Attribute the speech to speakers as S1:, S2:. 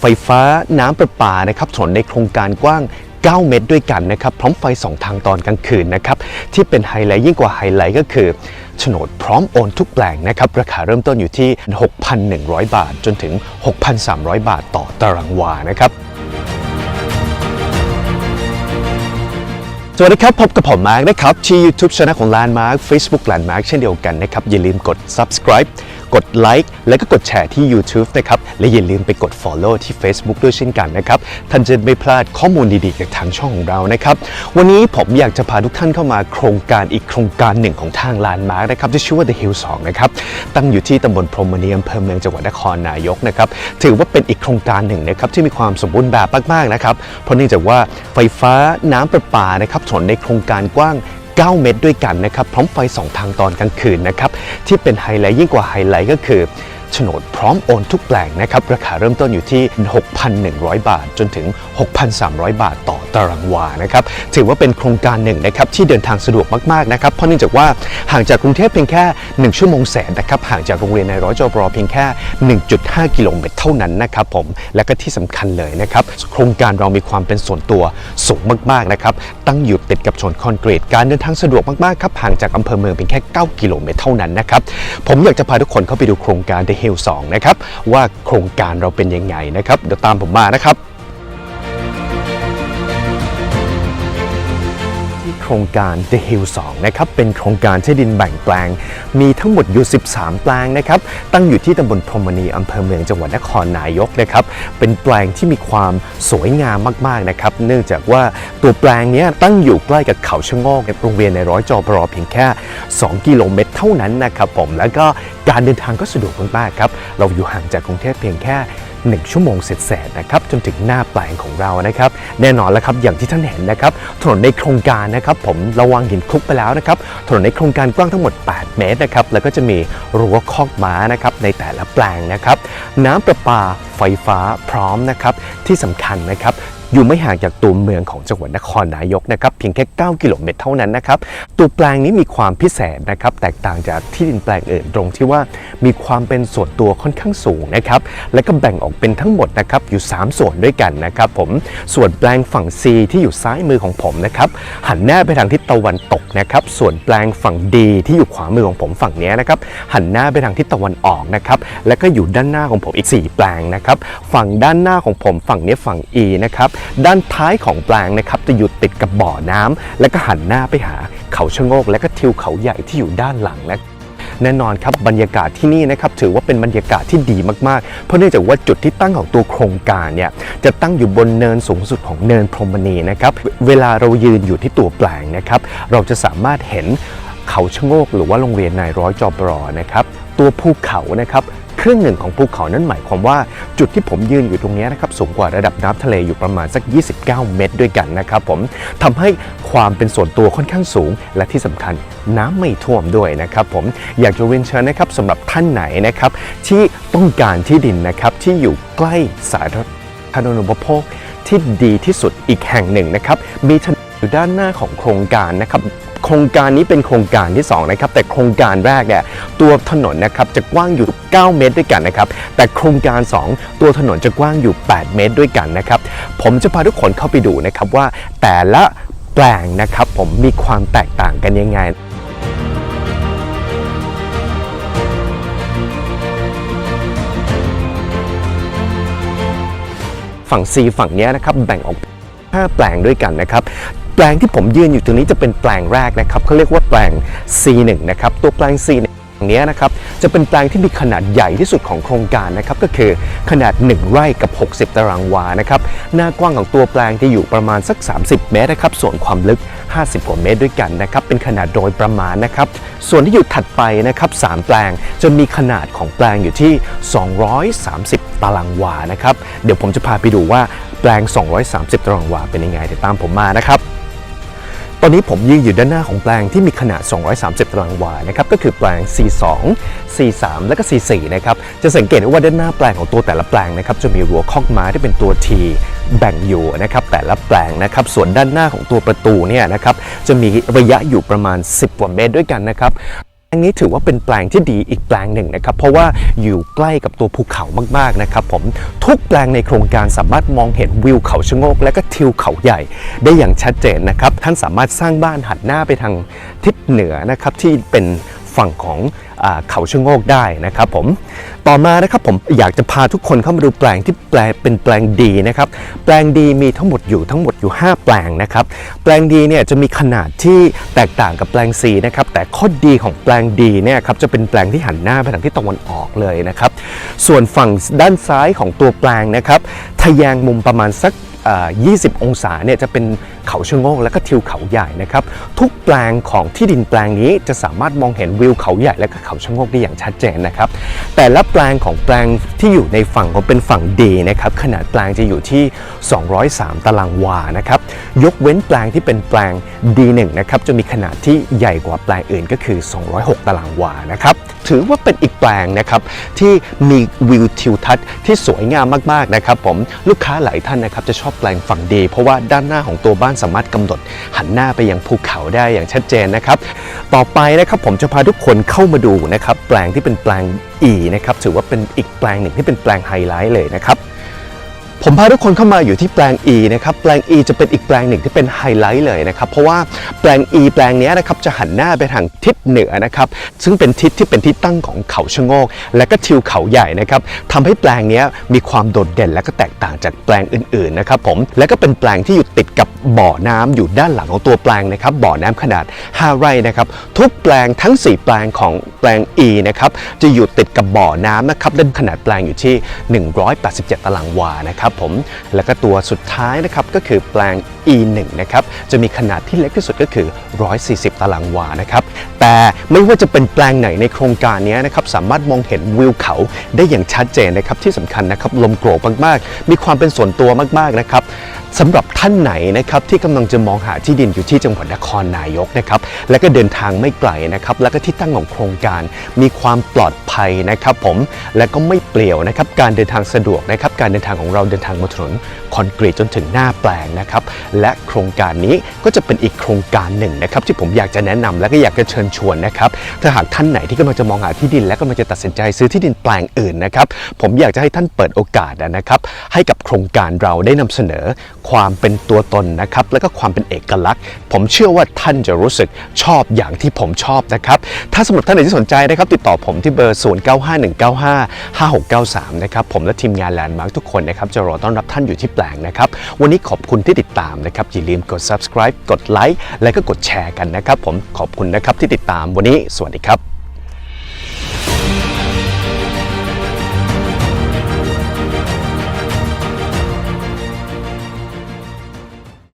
S1: ไฟฟ้าน้ำประปานะครับถนนในโครงการกว้าง 9 เมตรด้วยกันนะครับพร้อมไฟ2ทางตอนกลางคืนนะครับที่เป็นไฮไลท์ยิ่งกว่าไฮไลท์ก็คือโฉนดพร้อมโอนทุกแปลงนะครับราคาเริ่มต้นอยู่ที่ 6,100 บาท จนถึง 6,300 บาทต่อตารางวานะครับสวัสดีครับ พบกับผมมาร์กนะครับ ที่ YouTube Channel ของ Landmark Facebook Landmark เช่นเดียวกันนะครับ อย่าลืมกด subscribe กดไลค์และก็กดแชร์ที่ YouTube นะครับและอย่าลืมไปกด Follow ที่ Facebook ด้วยเช่นกันนะครับท่านจะไม่พลาดข้อมูลดีๆจากทางช่องของเรานะครับวันนี้ผมอยากจะพาทุกท่านเข้ามาโครงการอีกโครงการหนึ่งของทาง Landmark นะครับที่ชื่อว่า The Hill 2นะครับตั้งอยู่ที่ตำบลพรหมณีอำเภอเมืองจังหวัดนครนายกนะครับถือว่าเป็นอีกโครงการหนึ่งนะครับที่มีความสมบูรณ์แบบมากๆนะครับเพราะเนื่องจากว่าไฟฟ้าน้ำประปานะครับถนนในโครงการกว้าง 9 เมตรด้วยกันนะครับพร้อมไฟ2ทางตอนกลางคืนนะครับที่เป็นไฮไลท์ยิ่งกว่าไฮไลท์ก็คือ โฉนดพร้อมโอนทุกแปลงนะครับ ราคาเริ่มต้นอยู่ที่ 6,100 บาท จนถึง 6,300 บาทต่อตารางวานะครับ ถือว่าเป็นโครงการหนึ่งนะครับที่เดินทางสะดวกมากๆนะครับ เพราะเนื่องจากว่าห่างจากกรุงเทพเพียงแค่ 1 ชั่วโมงแสนนะครับห่างจากโรงเรียนในร้อยจอบรอเพียงแค่ 1.5 กิโลเมตรเท่านั้นนะครับผมและก็ที่สำคัญเลยนะครับ โครงการเรามีความเป็นส่วนตัวสูงมากๆนะครับตั้งอยู่ติดกับชนคอนกรีตการเดินทางสะดวกมากๆครับห่างจากอำเภอเมืองเพียงแค่ 9 กิโลเมตรเท่านั้นนะครับผมอยากจะพาทุกคนเข้าไปดูโครงการ The Hill 2นะครับว่าโครงการเราเป็นยังไงนะครับเดี๋ยวตามผมมานะครับที่โครงการ The Hill 2นะครับเป็นโครงการที่ดินแบ่งแปลง มีทั้งหมดอยู่ 13 แปลงนะครับตั้งอยู่ที่ตำบลพรมณีอำเภอเมืองจังหวัดนครนายกนะครับเป็นแปลงที่มีความสวยงามมากๆนะครับเนื่องจากว่าตัวแปลงนี้ตั้งอยู่ใกล้กับเขาชะโงกโรงเรียนในร้อยจอปรเพียงแค่ 2 กิโลเมตรเท่านั้นนะครับผมแล้วก็การเดินทางก็สะดวกมากๆครับเราอยู่ห่างจากกรุงเทพเพียงแค่1ชั่วโมงเสร็จๆนะครับจนถึงหน้าแปลงของเรานะครับแน่นอนแล้วครับอย่างที่ท่านเห็นนะครับถนนในโครงการนะครับผมระวังหินคลุกไปแล้วนะครับถนนในโครงการกว้างทั้งหมด 8 เมตรนะครับแล้วก็จะมีรั้วคอกม้านะครับในแต่ละแปลงนะครับน้ำประปาไฟฟ้าพร้อมนะครับที่สำคัญนะครับ อยู่ไม่ห่างจากตัวเมืองของจังหวัดนครนายกนะครับเพียงแค่ 9 กิโลเมตรเท่านั้นนะครับตัวแปลงนี้มีความพิเศษนะครับแตกต่างจากที่ดินแปลงอื่นตรงที่ว่ามีความเป็นส่วนตัวค่อนข้างสูงนะครับและก็แบ่งออกเป็นทั้งหมดนะครับอยู่ 3 ส่วนด้วยกันนะครับผมส่วนแปลงฝั่ง C ที่อยู่ซ้ายมือของผมนะครับหันหน้าไปทางทิศตะวันตกนะครับส่วนแปลงฝั่ง D ที่อยู่ขวามือของผมฝั่งนี้นะครับหันหน้าไปทางทิศตะวันออกนะครับและก็อยู่ด้านหน้าของผมอีก 4 แปลงนะครับฝั่งด้านหน้าของผมฝั่งนี้ฝั่ง E นะครับด้านท้ายของแปลงนะครับจะอยู่ติดกับบ่อน้ำและก็หันหน้าไปหาเขาชะโงก และก็ทิวเขาใหญ่ที่อยู่ด้านหลังนะแน่นอนครับบรรยากาศที่นี่นะครับถือว่าเป็นบรรยากาศที่ดีมากๆ เพราะเนื่องจากว่าจุดที่ตั้งของตัวโครงการเนี่ยจะตั้งอยู่บนเนินสูงสุดของเนินพรหมณีนะครับเวลาเรายืนอยู่ที่ตัวแปลงนะครับเราจะสามารถเห็นเขาชะโงก หรือว่าโรงเรียนนายร้อยจอบรอนะครับตัวภูเขานะครับ ครึ่งหนึ่งของภูเขานั้นหมายความว่าจุดที่ผมยืนอยู่ตรงนี้นะครับสูงกว่าระดับน้ำทะเลอยู่ประมาณสัก 29 เมตรด้วยกันนะครับผมทำให้ความเป็นส่วนตัวค่อนข้างสูง และที่สำคัญน้ำไม่ท่วมด้วยนะครับผมอยากจะเรียนเชิญนะครับสำหรับท่านไหนนะครับที่ต้องการที่ดินนะครับที่อยู่ใกล้สาธารณูปโภคที่ดีที่สุดอีกแห่งหนึ่งนะครับมีถนนอยู่ด้านหน้าของโครงการนะครับ ครงการนี้เป็นโครงการที่2นะครับแต่โครงการแรกเนี่ยตัวถนนนะครับจะกว้างอยู่ 9 เมตรด้วยกันนะครับแต่โครงการ 2 ตัวถนนจะกว้างอยู่ 8 เมตรด้วยกันนะครับผมจะพาทุกคนเข้าไปดูนะครับว่าแต่ละแปลงนะครับผมมีความแตกต่างกันยังไงฝั่ง C ฝั่งนี้นะครับแบ่งออก5แปลงด้วยกันนะครับ แปลงที่ผมยืนอยู่ตรงนี้จะเป็นแปลงแรกนะครับเขาเรียกว่าแปลง C1 นะครับตัวแปลง C1 นี้นะครับจะเป็นแปลงที่มีขนาดใหญ่ที่สุดของโครงการนะครับก็คือขนาด 1 ไร่กับ 60 ตารางวานะครับหน้ากว้างของตัวแปลงจะอยู่ประมาณสัก 30 เมตรนะครับส่วนความลึก 50 กว่าเมตรด้วยกันนะครับเป็นขนาดโดยประมาณนะครับส่วนที่อยู่ถัดไปนะครับ3แปลงจะมีขนาดของแปลงอยู่ที่ 230 ตารางวานะครับเดี๋ยวผมจะพาไปดูว่าแปลง 230 ตารางวาเป็นยังไงเดี๋ยวตามผมมานะครับ ตอนนี้ผมยืนอยู่ด้านหน้าของแปลงที่มีขนาด 230 ตารางวานะครับ ก็คือแปลง C2 C3 และก็ C4 นะครับ จะสังเกตได้ว่าด้านหน้าแปลงของตัวแต่ละแปลงนะครับ จะมีรั้วคอกม้าที่เป็นตัว T แบ่งอยู่นะครับแต่ละแปลงนะครับ ส่วนด้านหน้าของตัวประตูเนี่ยนะครับ จะมีระยะอยู่ประมาณ 10 กว่าเมตรด้วยกันนะครับ แปลงนี้ถือว่าเป็นแปลงที่ดีอีกแปลงหนึ่งนะครับ เพราะว่าอยู่ใกล้กับตัวภูเขามากๆนะครับผมทุกแปลงในโครงการสามารถมองเห็นวิวเขาชะโงก และก็ทิวเขาใหญ่ ได้อย่างชัดเจนนะครับ ท่านสามารถสร้างบ้านหันหน้าไปทางทิศเหนือนะครับที่เป็นฝั่งของ เขาชะโงกได้นะครับผมต่อมานะครับผมอยากจะพาทุกคนเข้ามาดูแปลงที่แปลเป็นแปลงดีนะครับแปลงดีมีทั้งหมดอยู่ทั้งหมดอยู่ 5 แปลงนะครับแปลงดีเนี่ยจะมีขนาดที่แตกต่างกับแปลง C นะครับแต่ข้อดีของแปลงดีเนี่ยครับจะเป็นแปลงที่หันหน้าไปทางทิศตะวันออกเลยนะครับส่วนฝั่งด้านซ้ายของตัวแปลงนะครับทะแยงมุมประมาณสัก 20 องศาเนี่ยจะเป็น เขาชะโงกและก็ทิวเขาใหญ่นะครับทุกแปลงของที่ดินแปลงนี้จะสามารถมองเห็นวิวเขาใหญ่และก็เขาชะโงกได้อย่างชัดเจนนะครับแต่ละแปลงของแปลงที่อยู่ในฝั่งของเป็นฝั่งดีนะครับขนาดแปลงจะอยู่ที่ 203 ตารางวานะครับยกเว้นแปลงที่เป็นแปลง D1 นะครับจะมีขนาดที่ใหญ่กว่าแปลงอื่นก็คือ 206 ตารางวานะครับถือว่าเป็นอีกแปลงนะครับที่มีวิวทิวทัศน์ที่สวยงามมากๆนะครับผมลูกค้าหลายท่านนะครับจะชอบแปลงฝั่งดีเพราะว่าด้านหน้าของตัวบ้านสามารถกำหนดหันหน้าไปยังภูเขาได้อย่างชัดเจนนะครับ ต่อไปนะครับผมจะพาทุกคนเข้ามาดูนะครับแปลงที่เป็นแปลง E นะครับถือว่าเป็นอีกแปลงหนึ่งที่เป็นแปลงไฮไลท์เลยนะครับ ผมพาทุกคนเข้ามาอยู่ที่แปลง E นะครับ แปลง E จะเป็นอีกแปลงหนึ่งที่เป็นไฮไลท์เลยนะครับ เพราะว่าแปลง E แปลงนี้นะครับจะหันหน้าไปทางทิศเหนือนะครับ ซึ่งเป็นทิศที่เป็นที่ตั้งของเขาชะโงก และก็ทิวเขาใหญ่นะครับทำให้แปลงนี้มีความโดดเด่นและก็แตกต่างจากแปลงอื่นๆนะครับผม และก็เป็นแปลงที่อยู่ติดกับบ่อน้ำอยู่ด้านหลังของตัวแปลงนะครับ บ่อน้ำขนาด 5 ไร่นะครับ ทุกแปลงทั้ง 4 แปลงของแปลง E นะครับจะอยู่ติดกับบ่อน้ำนะครับและขนาดแปลงอยู่ที่ 187 ตารางวานะครับผม แล้วก็ตัวสุดท้ายนะครับก็คือแปลง E1 นะครับจะมีขนาดที่เล็กที่สุดก็คือ 140 ตารางวานะครับแต่ไม่ว่าจะเป็นแปลงไหนในโครงการนี้นะครับสามารถมองเห็นวิวเขาได้อย่างชัดเจนนะครับที่สำคัญนะครับลมโกรกมากๆ มีความเป็นส่วนตัวมากๆนะครับสำหรับท่านไหนนะครับที่กำลังจะมองหาที่ดินอยู่ที่จังหวัดนครนายกนะครับและก็เดินทางไม่ไกลนะครับแล้วก็ที่ตั้งของโครงการมีความปลอดภัยนะครับผมและก็ไม่เปลี่ยวนะครับการเดินทางสะดวกนะครับการเดินทางของเราเดินนทางบนถนน อนกรีตจนถึงหน้าแปลงนะครับ และโครงการนี้ก็จะเป็นอีกโครงการหนึ่งนะครับที่ผมอยากจะแนะนำและก็อยากจะเชิญชวนนะครับถ้าหากท่านไหนที่กำลังจะมองหาที่ดิน และกำลังจะตัดสินใจซื้อที่ดินแปลงอื่นนะครับผมอยากจะให้ท่านเปิดโอกาสนะครับให้กับโครงการเราได้นำเสนอความเป็นตัวตนนะครับและก็ความเป็นเอกลักษณ์ ผมเชื่อว่าท่านจะรู้สึกชอบอย่างที่ผมชอบนะครับถ้าสำหรับท่านไหนที่สนใจนะครับติดต่อผมที่เบอร์ 0951955693 นะครับผมและทีมงานแลนด์มาร์กทุกคนนะครับจะรอต้อนรับท่านอยู่ที่แปลงนะครับ วันนี้ขอบคุณที่ติดตามนะครับ อย่าลืมกด subscribe กดไลค์และก็กดแชร์กันนะครับ ผมขอบคุณนะครับที่ติดตามวันนี้ สวัสดีครับ